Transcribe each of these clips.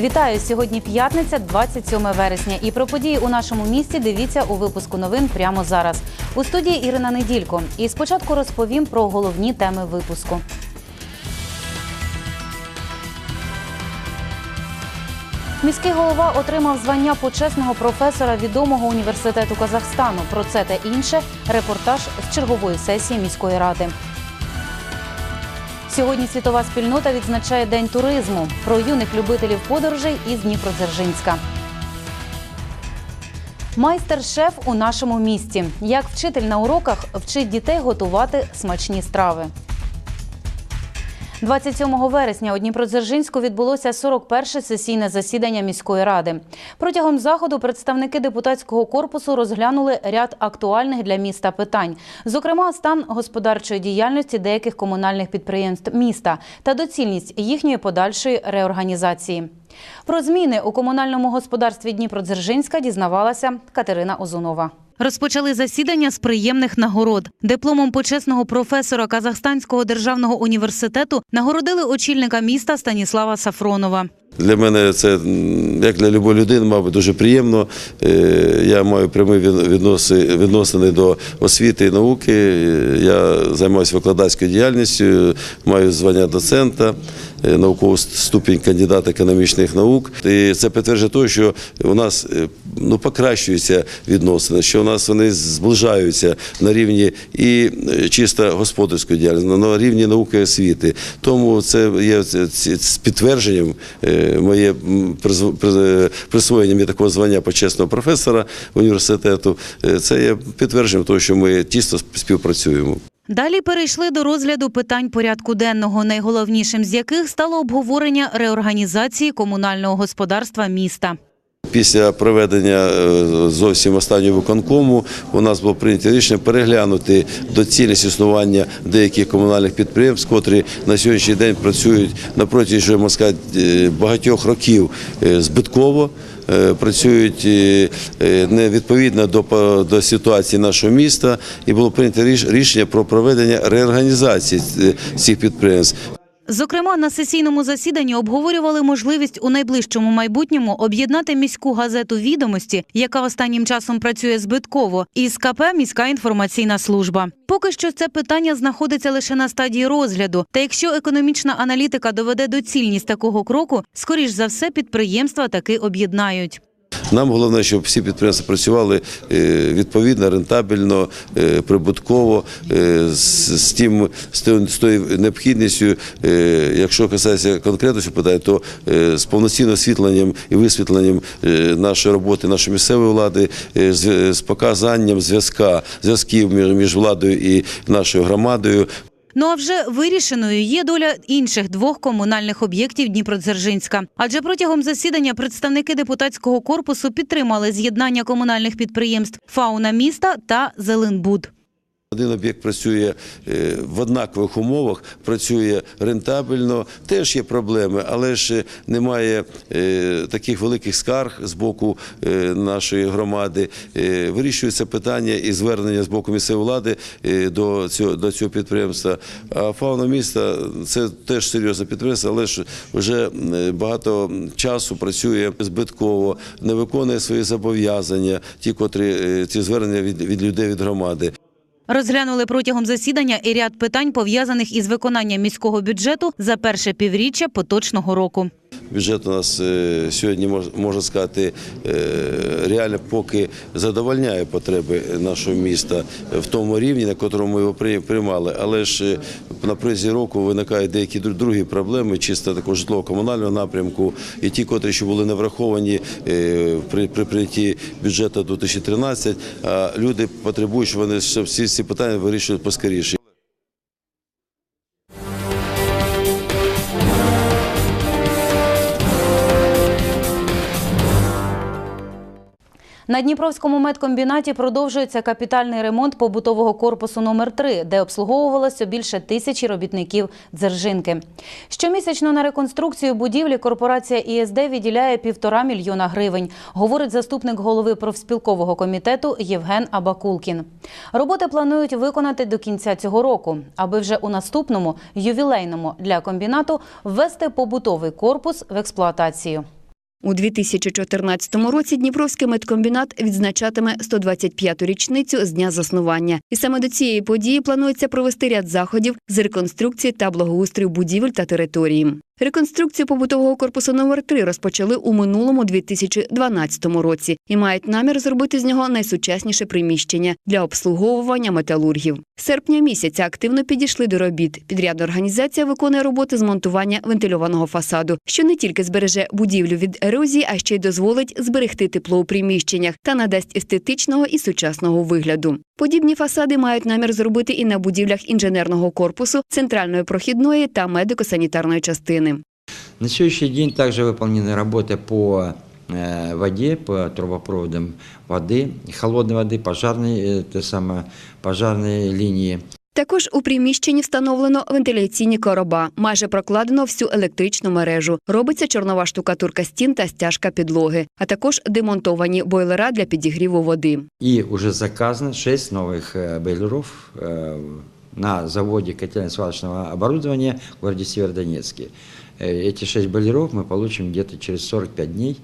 Вітаю! Сьогодні п'ятниця, 27 вересня. І про події у нашому місті дивіться у випуску новин прямо зараз. У студії Ірина Неділько. І спочатку розповім про головні теми випуску. Міський голова отримав звання почесного професора відомого університету Казахстану. Про це та інше репортаж з чергової сесії міської ради. Сьогодні світова спільнота відзначає День туризму про юних любителів подорожей із Дніпродзержинська. Майстер-шеф у нашому місті. Як вчитель на уроках вчить дітей готувати смачні страви. 27 вересня у Дніпродзержинську відбулося 41-ше сесійне засідання міської ради. Протягом заходу представники депутатського корпусу розглянули ряд актуальних для міста питань, зокрема, стан господарчої діяльності деяких комунальних підприємств міста та доцільність їхньої подальшої реорганізації. Про зміни у комунальному господарстві Дніпродзержинська дізнавалася Катерина Озунова. Розпочали засідання з приємних нагород. Дипломом почесного професора Казахстанського державного університету нагородили очільника міста Станіслава Сафронова. Для мене це, як для любої людини, мабуть, дуже приємно. Е, Я маю прямі від- відносини до освіти і науки. Е, Я займаюся викладацькою діяльністю, маю звання доцента, е, науковий ступінь кандидата економічних наук. І це підтверджує те, що у нас ну, покращуються відносини, що у нас вони зближаються на рівні і чисто господарської діяльності, на рівні науки і освіти. Тому це є підтвердженням моє присвоєння мені такого звання почесного професора університету. Е, Це є підтвердженням того, що ми тісно співпрацюємо. Далі перейшли до розгляду питань порядку денного, найголовнішим з яких стало обговорення реорганізації комунального господарства міста. Після проведення е, зовсім останнього виконкому у нас було прийнято рішення переглянути доцільність існування деяких комунальних підприємств, котрі на сьогоднішній день працюють на протязі можна е, багатьох років е, збитково. Працюють невідповідно до, до ситуації нашого міста, і було прийнято ріш- рішення про проведення реорганізації цих підприємств. Зокрема, на сесійному засіданні обговорювали можливість у найближчому майбутньому об'єднати міську газету відомості, яка останнім часом працює збитково, із КП міська інформаційна служба. Поки що це питання знаходиться лише на стадії розгляду. Та якщо економічна аналітика доведе доцільність такого кроку, скоріш за все підприємства таки об'єднають. Нам головне, щоб всі підприємства працювали е, відповідно, рентабельно, е, прибутково, е, з, тим з тою, необхідністю. Якщо касається конкретно питання, то з повноцінним освітленням і висвітленням нашої роботи, нашої місцевої влади, з, показанням зв'язка зв'язків між владою і нашою громадою. Ну а вже вирішеною є доля інших двох комунальних об'єктів Дніпродзержинська. Адже протягом засідання представники депутатського корпусу підтримали з'єднання комунальних підприємств Фауна міста та Зеленбуд. Один об'єкт працює е, в однакових умовах, працює рентабельно. Теж є проблеми, але ж немає е, таких великих скарг з боку е, нашої громади. Вирішується питання і звернення з боку місцевої влади до цього до цього підприємства. А фауна міста це теж серйозне підприємство, але ж вже багато часу працює збитково, не виконує свої зобов'язання, ті, котрі ці звернення від, від людей від громади. Розглянули протягом засідання і ряд питань пов'язаних із виконанням міського бюджету за перше півріччя поточного року. Бюджет у нас е, сьогодні мож- можна сказати е, реально поки задовольняє потреби нашого міста в тому рівні, на котрому ми його при- приймали. Але ж е, на протязі року виникають деякі дру- другі проблеми, чисто такого житлово-комунального напрямку, і ті, котрі ще були не враховані при, при прийнятті бюджету 2013, а люди потребують, щоб вони щоб всі ці питання вирішують поскоріше. На Дніпровському медкомбінаті продовжується капітальний ремонт побутового корпусу номер 3 де обслуговувалося більше тисячі робітників Дзержинки. Щомісячно на реконструкцію будівлі корпорація ІСД виділяє півтора мільйона гривень, говорить заступник голови профспілкового комітету Євген Абакулкін. Роботи планують виконати до кінця цього року, аби вже у наступному ювілейному для комбінату ввести побутовий корпус в експлуатацію. У 2014 році Дніпровський медкомбінат відзначатиме 125-ту річницю з дня заснування. І саме до цієї події планується провести ряд заходів з реконструкції та благоустрою будівель та території. Реконструкцію побутового корпусу номер 3 розпочали у минулому 2012 році і мають намір зробити з нього найсучасніше приміщення для обслуговування металургів. Серпня місяця активно підійшли до робіт. Підрядна організація виконує роботи з монтування вентильованого фасаду, що не тільки збереже будівлю від ерозії, а ще й дозволить зберегти тепло у приміщеннях та надасть естетичного і сучасного вигляду. Подібні фасади мають намір зробити і на будівлях інженерного корпусу, центральної прохідної та медико-санітарної частини. На сегодняшний день также выполнены работы по э, воде, по трубопроводам воды, холодной воды, пожарной, э, те самое, пожарной линии. Також у приміщенні встановлено вентиляційні короба, майже прокладено всю електричну мережу. Робиться чорнова штукатурка стін та стяжка підлоги, а також демонтовані бойлера для підігріву води. И уже заказано 6 новых э, бойлеров э, на заводе котельно-свалочного оборудования в городе Северодонецке. Э, Эти 6 бойлеров мы получим где-то через 45 дней.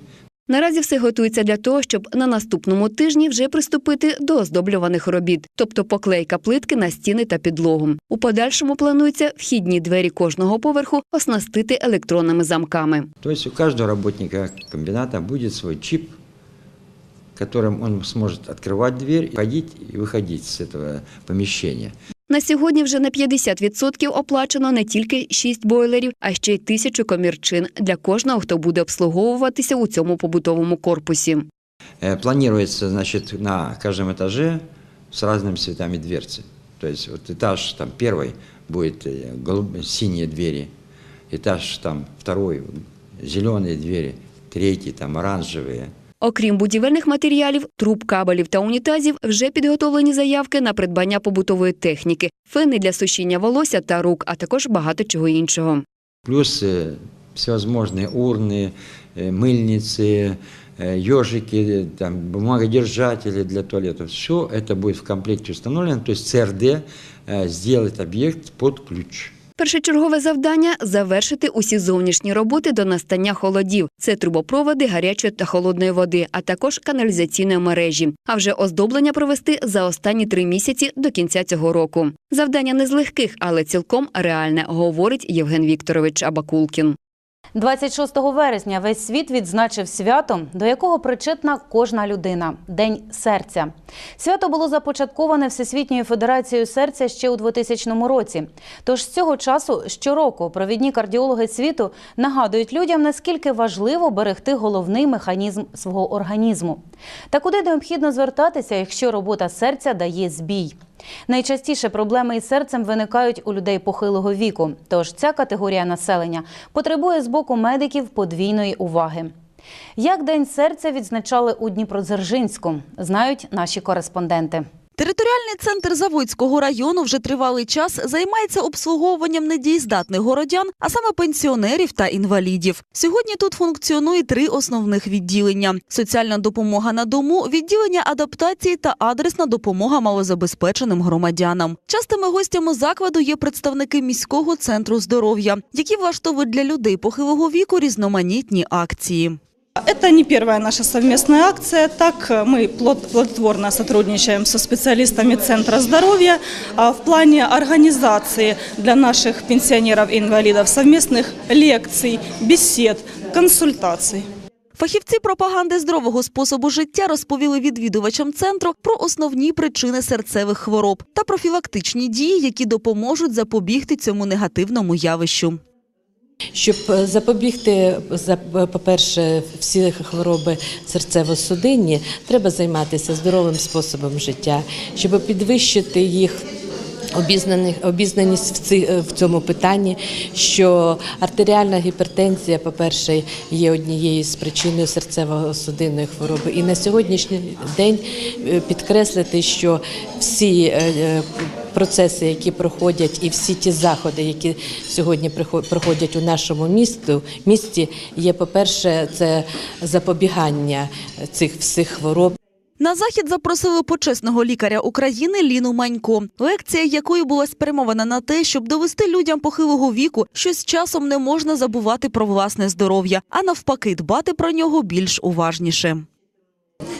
Наразі все готується для того, щоб на наступному тижні вже приступити до оздоблюваних робіт, тобто поклейка плитки на стіни та підлогу. У подальшому планується вхідні двері кожного поверху оснастити електронними замками. То есть у каждого работника комбината будет свой чип, которым он сможет открывать дверь, входить и выходить с этого помещения. На сьогодні вже на 50% оплачено не тільки 6 бойлерів, а ще й тисячу комірчин для кожного, хто буде обслуговуватися у цьому побутовому корпусі. Э, Планируется, значит, на каждом этаже с разными цветами дверцы. То есть вот этаж там первый будет э, голуб- синие двери, этаж там второй зеленые двери, третий там оранжевые. Окрім будівельних матеріалів, труб, кабелів та унітазів, вже підготовлені заявки на придбання побутової техніки, фени для сушіння волосся та рук, а також багато чого іншого. Плюс э, всевозможные урны, э, мыльницы, ежики, там, бумагодержатели для туалетов. Все это будет в комплекте установлено, то есть ЦРД э, сделает объект под ключ. Першочергове завдання завершити усі зовнішні роботи до настання холодів. Це трубопроводи гарячої та холодної води, а також каналізаційної мережі. А вже оздоблення провести за останні три місяці до кінця цього року. Завдання не з легких, але цілком реальне, говорить Євген Вікторович Абакулкін. 26 вересня весь світ відзначив свято, до якого причетна кожна людина День серця. Свято було започатковане Всесвітньою федерацією серця ще у 2000 році. Тож з цього часу щороку провідні кардіологи світу нагадують людям, наскільки важливо берегти головний механізм свого організму. Та куди необхідно звертатися, якщо робота серця дає збій. Найчастіше проблеми із серцем виникають у людей похилого віку. Тож ця категорія населення потребує з боку медиків подвійної уваги. Як День серця відзначали у Дніпродзержинську, знають наші кореспонденти. Територіальний центр Заводського району вже тривалий час займається обслуговуванням недієздатних городян, а саме пенсіонерів та інвалідів. Сьогодні тут функціонує три основних відділення: соціальна допомога на дому, відділення адаптації та адресна допомога малозабезпеченим громадянам. Частими гостями закладу є представники міського центру здоров'я, які влаштовують для людей похилого віку різноманітні акції. Это не первая наша совместная акция. Так э, мы плод- плодотворно сотрудничаем со специалистами Центра здоровья а, в плане организации для наших пенсионеров и инвалидов совместных лекций, бесед, консультаций. Фахівці пропаганди здорового способу життя розповіли відвідувачам центру про основні причини серцевих хвороб та профілактичні дії, які допоможуть запобігти цьому негативному явищу. Щоб е, запобігти, за- по-перше, всі хвороби серцево-судинні, треба займатися здоровим способом життя, щоб підвищити їх обізнаність в цьому питанні, що артеріальна гіпертензія, по-перше, є однією з причиною серцево-судинної хвороби. І на сьогоднішній день е, підкреслити, що всі е, е, процеси, які проходять, і всі ті заходи, які сьогодні проходять у нашому місту, місті, є, по-перше, це запобігання цих всіх хвороб. На захід запросили почесного лікаря України Ліну Манько, лекція якої була спрямована на те, щоб довести людям похилого віку, що з часом не можна забувати про власне здоров'я, а навпаки, дбати про нього більш уважніше.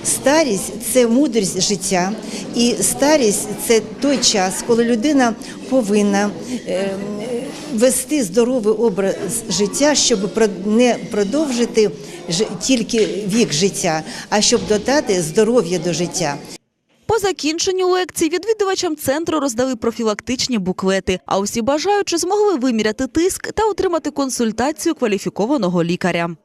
Старість це мудрість життя, і старість це той час, коли людина повинна е, вести здоровий образ життя, щоб не продовжити тільки вік життя, а щоб додати здоров'я до життя. По закінченню лекції відвідувачам центру роздали профілактичні буклети, а усі бажаючі змогли виміряти тиск та отримати консультацію кваліфікованого лікаря.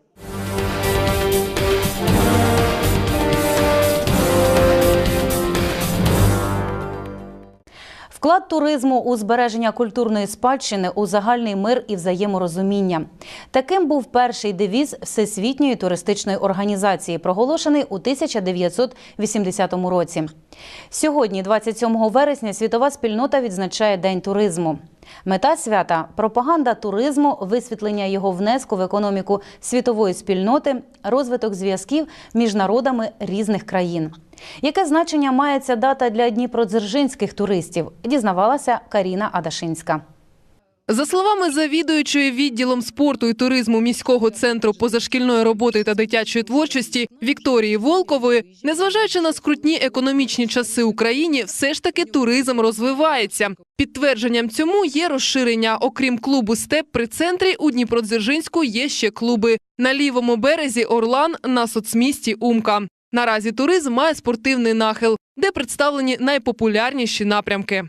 Вклад туризму у збереження культурної спадщини у загальний мир і взаєморозуміння. Таким був перший девіз Всесвітньої туристичної організації, проголошений у 1980 році. Сьогодні, 27 вересня, світова спільнота відзначає День туризму. Мета свята пропаганда туризму, висвітлення його внеску в економіку світової спільноти, розвиток зв'язків між народами різних країн. Яке значення має ця дата для дніпродзержинських туристів? Дізнавалася Каріна Адашинська. За словами завідуючої відділом спорту і туризму міського центру позашкільної роботи та дитячої творчості Вікторії Волкової, незважаючи на скрутні економічні часи Україні, все ж таки туризм розвивається. Підтвердженням цьому є розширення. Окрім клубу Степ при центрі у Дніпродзержинську є ще клуби на лівому березі Орлан на соцмісті Умка. Наразі туризм має спортивний нахил, де представлені найпопулярніші напрямки.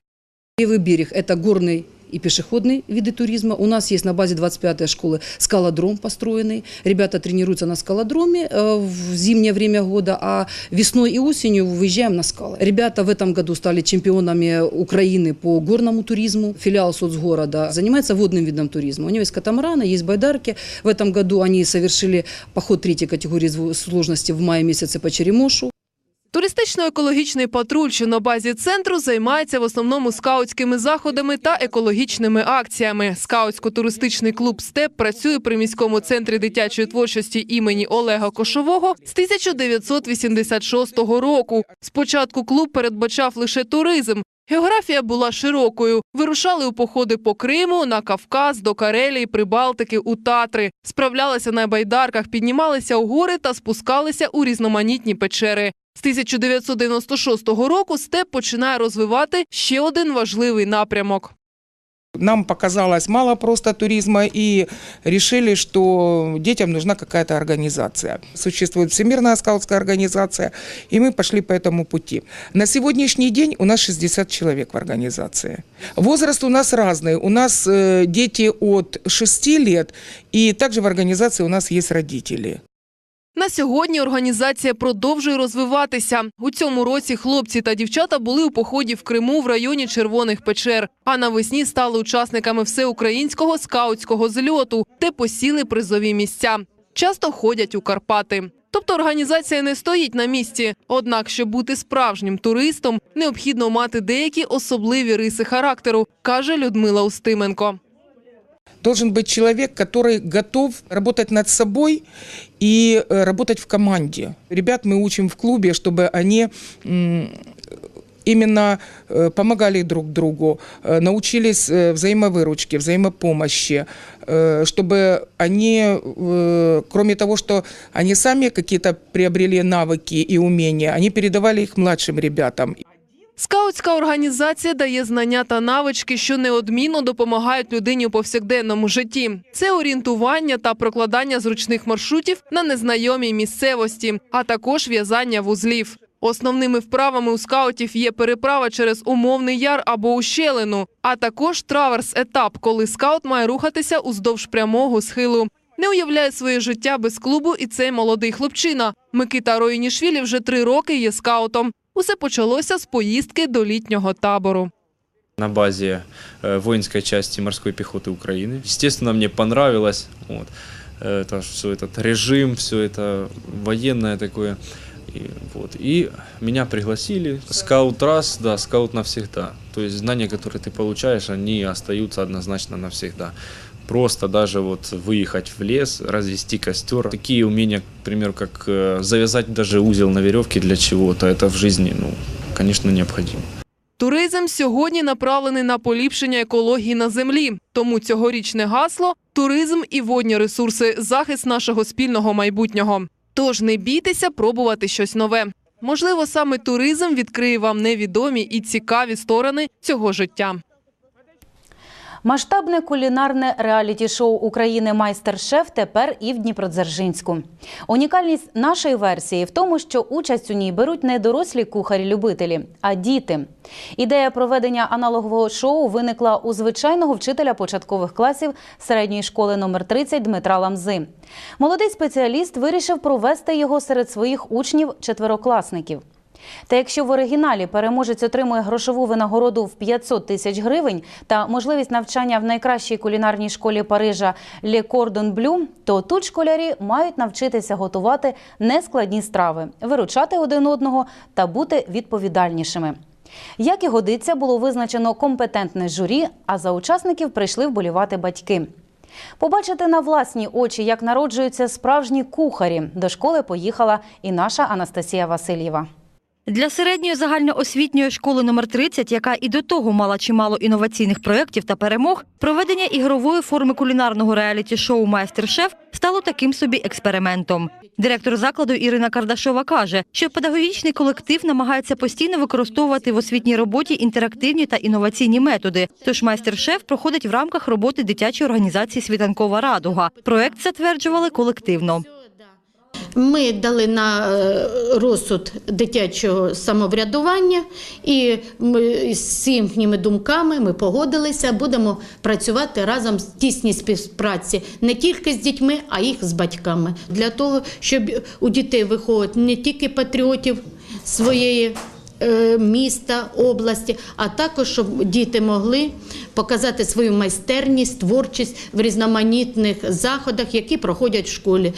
Левый берег – это горный и пешеходный виды туризма. У нас есть на базе 25-й школы скалодром построенный. Ребята тренируются на скалодроме э, в зимнее время года, а весной и осенью выезжаем на скалы. Ребята в этом году стали чемпионами Украины по горному туризму. Филиал соцгорода занимается водным видом туризма. У него есть катамараны, есть байдарки. В этом году они совершили поход третьей категории зв- сложности в мае месяце по Черемошу. Туристично-екологічний патруль, що на базі центру, займається в основному скаутськими заходами та екологічними акціями. Скаутсько-туристичний клуб Степ працює при міському центрі дитячої творчості імені Олега Кошового з 1986 року. Спочатку клуб передбачав лише туризм. Географія була широкою. Вирушали у походи по Криму, на Кавказ, до Карелії, Прибалтики, у Татри. Справлялися на байдарках, піднімалися у гори та спускалися у різноманітні печери. З 1996 року степ починає розвивати ще один важливий напрямок. Нам показалось мало просто туризма и решили, что детям нужна какая-то организация. Существует Всемирная скаутская организация, и мы пошли по этому пути. На сегодняшний день у нас 60 человек в организации. Возраст у нас разный. У нас э, дети от 6 лет, и также в организации у нас есть родители. На сьогодні організація продовжує розвиватися. У цьому році хлопці та дівчата були у поході в Криму в районі Червоних печер, а навесні стали учасниками всеукраїнського скаутського зльоту, де посіли призові місця. Часто ходять у Карпати. Тобто організація не стоїть на місці. Однак, щоб бути справжнім туристом, необхідно мати деякі особливі риси характеру, каже Людмила Устименко. Должен быть человек, который готов работать над собой и э, работать в команде. Ребят мы учим в клубе, чтобы они именно э, помогали друг другу, э, научились взаимовыручке, взаимопомощи, чтобы они, кроме того, что они сами какие-то приобрели навыки и умения, они передавали их младшим ребятам. Скаутська організація дає знання та навички, що неодмінно допомагають людині у повсякденному житті. Це орієнтування та прокладання зручних маршрутів на незнайомій місцевості, а також в'язання вузлів. Основними вправами у скаутів є переправа через умовний яр або ущелину, а також траверс-етап, коли скаут має рухатися уздовж прямого схилу. Не уявляє своє життя без клубу і цей молодий хлопчина. Микита Роїнішвілі вже три роки є скаутом. Усе почалося з поїздки до літнього табору. на базе э, воинской части морской пехоты Украины. Естественно, мне понравилось вот, это, все этот режим, все это военное такое. И, вот, и меня пригласили. Скаут раз, да, скаут навсегда. То есть знания, которые ты получаешь, они остаются однозначно навсегда. Просто даже вот выехать в лес, развести костер. Такие умения, к примеру, как э, завязать даже узел на веревке для чего-то, это в жизни, ну, конечно, необходимо. Туризм сьогодні направлений на поліпшення екології на землі. Тому цьогорічне гасло туризм і водні ресурси захист нашого спільного майбутнього. Тож не бійтеся пробувати щось нове. Можливо, саме туризм відкриє вам невідомі і цікаві сторони цього життя. Масштабне кулінарне реаліті-шоу України Майстер-шеф тепер і в Дніпродзержинську. Унікальність нашої версії в тому, що участь у ній беруть не дорослі кухарі-любителі, а діти. Ідея проведення аналогового шоу виникла у звичайного вчителя початкових класів середньої школи номер 30 Дмитра Ламзи. Молодий спеціаліст вирішив провести його серед своїх учнів-четверокласників. Та якщо в оригіналі переможець отримує грошову винагороду в 500 тисяч гривень та можливість навчання в найкращій кулінарній школі Парижа Le Cordon Bleu, то тут школярі мають навчитися готувати нескладні страви, виручати один одного та бути відповідальнішими. Як і годиться, було визначено компетентне журі, а за учасників прийшли вболівати батьки. Побачити на власні очі, як народжуються справжні кухарі, до школи поїхала і наша Анастасія Васильєва. Для середньої загальноосвітньої школи номер 30, яка і до того мала чимало інноваційних проєктів та перемог, проведення ігрової форми кулінарного реаліті-шоу Майстер-шеф стало таким собі експериментом. Директор закладу Ірина Кардашова каже, що педагогічний колектив намагається постійно використовувати в освітній роботі інтерактивні та інноваційні методи. Тож майстер-шеф проходить в рамках роботи дитячої організації Світанкова радуга. Проект затверджували колективно. Ми дали на е, розсуд дитячого самоврядування, і ми з їхніми думками ми погодилися, будемо працювати разом в тісній співпраці не тільки з дітьми, а їх з батьками. Для того, щоб у дітей виходить не тільки патріотів своєї е, міста, області, а також щоб діти могли показати свою майстерність, творчість в різноманітних заходах, які проходять в школі.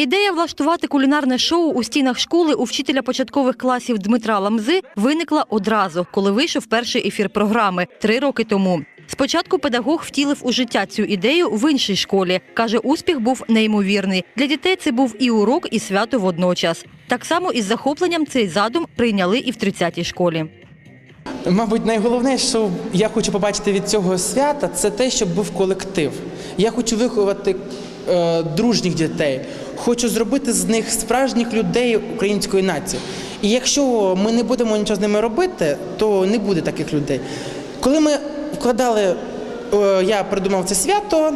Ідея влаштувати кулінарне шоу у стінах школи у вчителя початкових класів Дмитра Ламзи виникла одразу, коли вийшов перший ефір програми три роки тому. Спочатку педагог втілив у життя цю ідею в іншій школі. Каже, успіх був неймовірний. Для дітей це був і урок, і свято водночас. Так само із захопленням цей задум прийняли і в 30-й школі. Мабуть, найголовніше, що я хочу побачити від цього свята, це те, щоб був колектив. Я хочу виховати дружніх дітей, хочу зробити з них справжніх людей української нації. І якщо ми не будемо нічого з ними робити, то не буде таких людей. Коли ми вкладали, е, я придумав це свято.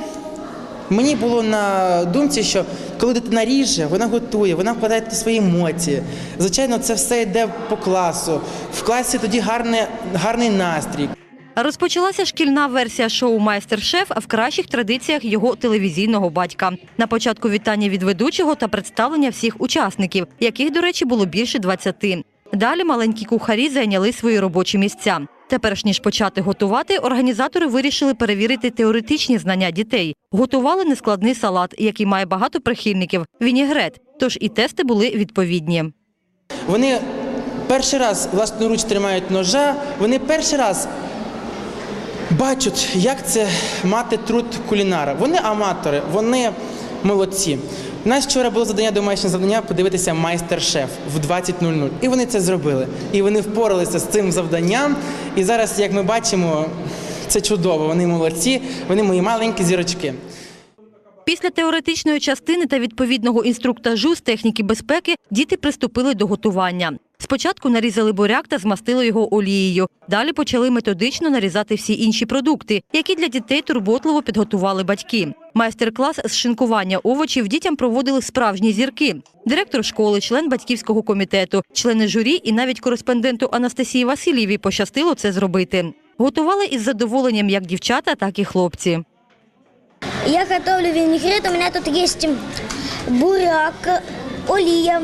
Мені було на думці, що коли дитина ріже, вона готує, вона вкладає свої емоції. Звичайно, це все йде по класу. В класі тоді гарний, гарний настрій. Розпочалася шкільна версія шоу Майстер-шеф в кращих традиціях його телевізійного батька. На початку вітання від ведучого та представлення всіх учасників, яких, до речі, було більше 20. Далі маленькі кухарі зайняли свої робочі місця. Тепер ніж почати готувати, організатори вирішили перевірити теоретичні знання дітей. Готували нескладний салат, який має багато прихильників вінігрет. Тож і тести були відповідні. Вони перший раз власноруч тримають ножа, вони перший раз бачать, як це мати труд кулінара. Вони аматори, вони молодці. У нас вчора було завдання, домашнє завдання подивитися майстер-шеф в 20.00. І вони це зробили. І вони впоралися з цим завданням. І зараз, як ми бачимо, це чудово. Вони молодці, вони мої маленькі зірочки. Після теоретичної частини та відповідного інструктажу з техніки безпеки діти приступили до готування. Спочатку нарізали буряк та змастили його олією. Далі почали методично нарізати всі інші продукти, які для дітей турботливо підготували батьки. Майстер-клас з шинкування овочів дітям проводили справжні зірки. Директор школи, член батьківського комітету, члени журі і навіть кореспонденту Анастасії Васильєвій пощастило це зробити. Готували із задоволенням як дівчата, так і хлопці. Я готовлю винегрет. У меня тут есть буряк, олия,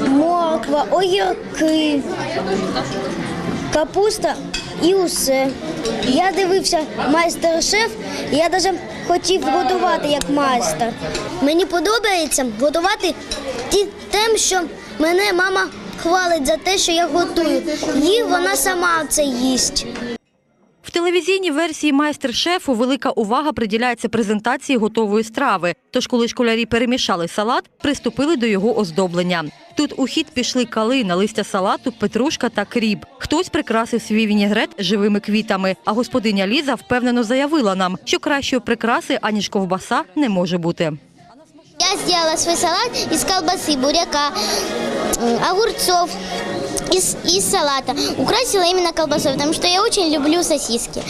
морква, огірки, капуста і усе. Я дивився майстер-шеф, я навіть хотів готувати як майстер. Мені подобається готувати тим, що мене мама хвалить за те, що я готую. І вона сама це їсть. В телевізійній версії майстер-шефу велика увага приділяється презентації готової страви. Тож, коли школярі перемішали салат, приступили до його оздоблення. Тут у хід пішли калина, листя салату, петрушка та кріп. Хтось прикрасив свій вінігрет живими квітами. А господиня Ліза впевнено заявила нам, що кращої прикраси аніж ковбаса не може бути. Я сделала свой салат из колбасы, буряка, м, огурцов, из, из салата. Украсила именно колбасой, потому что я очень люблю сосиски.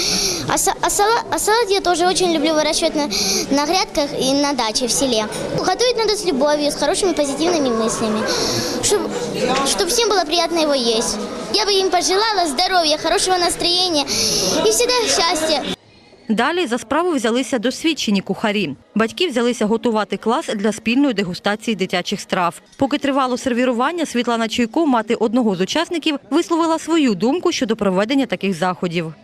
А, са- а сала- а салат я тоже очень люблю выращивать на, на грядках и на даче в селе. Готовить надо с любовью, с хорошими позитивными мыслями, чтобы, чтобы всем было приятно его есть. Я бы им пожелала здоровья, хорошего настроения и всегда счастья. Далі за справу взялися досвідчені кухарі. Батьки взялися готувати клас для спільної дегустації дитячих страв. Поки тривало сервірування, Світлана Чуйко, мати одного з учасників, висловила свою думку щодо проведення таких заходів.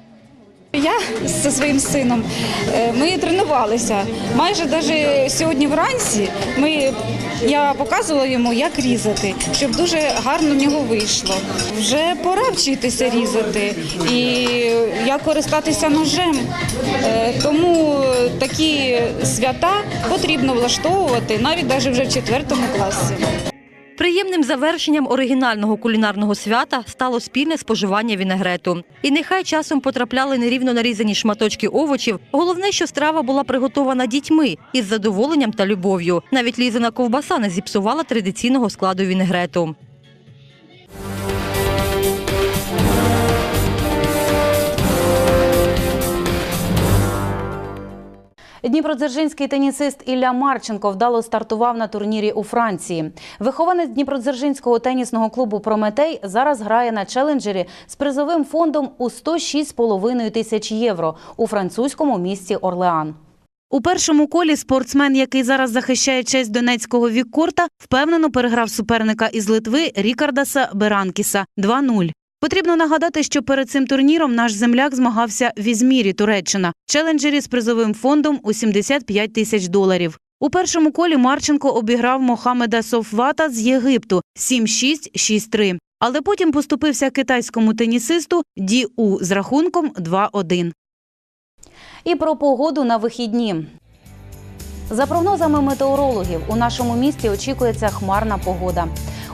Я зі своїм сином е, ми тренувалися. Майже навіть сьогодні вранці ми, я показувала йому, як різати, щоб дуже гарно в нього вийшло. Вже пора вчитися різати і як користатися ножем. Е, Тому такі свята потрібно влаштовувати навіть навіть вже в четвертому класі. Приємним завершенням оригінального кулінарного свята стало спільне споживання вінегрету. І нехай часом потрапляли нерівно нарізані шматочки овочів. Головне, що страва була приготована дітьми із задоволенням та любов'ю. Навіть лізана ковбаса не зіпсувала традиційного складу вінегрету. Дніпродзержинський тенісист Ілля Марченко вдало стартував на турнірі у Франції. Вихованець Дніпродзержинського тенісного клубу Прометей зараз грає на челенджері з призовим фондом у 106,5 тисяч євро у французькому місті Орлеан. У першому колі спортсмен, який зараз захищає честь донецького віккорта, впевнено переграв суперника із Литви Рікардаса Беранкіса 2-0. Потрібно нагадати, що перед цим турніром наш земляк змагався в Ізмірі, Туреччина, челенджері з призовим фондом у 75 тисяч доларів. У першому колі Марченко обіграв Мохамеда Софвата з Єгипту 7-6, 6-3. Але потім поступився китайському тенісисту Ді У з рахунком 2-1. І про погоду на вихідні. За прогнозами метеорологів, у нашому місті очікується хмарна погода.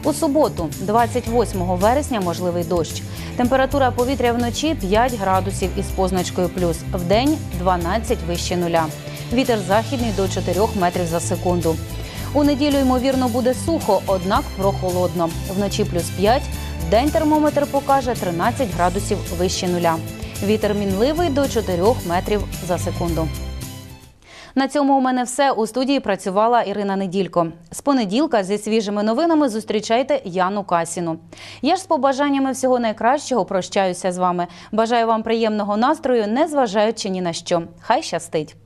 У суботу, 28 вересня, можливий дощ. Температура повітря вночі 5 градусів із позначкою плюс. Вдень 12 вище нуля. Вітер західний до 4 метрів за секунду. У неділю, ймовірно, буде сухо, однак прохолодно. Вночі плюс 5, вдень термометр покаже 13 градусів вище нуля. Вітер мінливий до 4 метрів за секунду. На цьому у мене все. У студії працювала Ірина Неділько. З понеділка зі свіжими новинами зустрічайте Яну Касіну. Я ж з побажаннями всього найкращого прощаюся з вами. Бажаю вам приємного настрою, незважаючи ні на що. Хай щастить!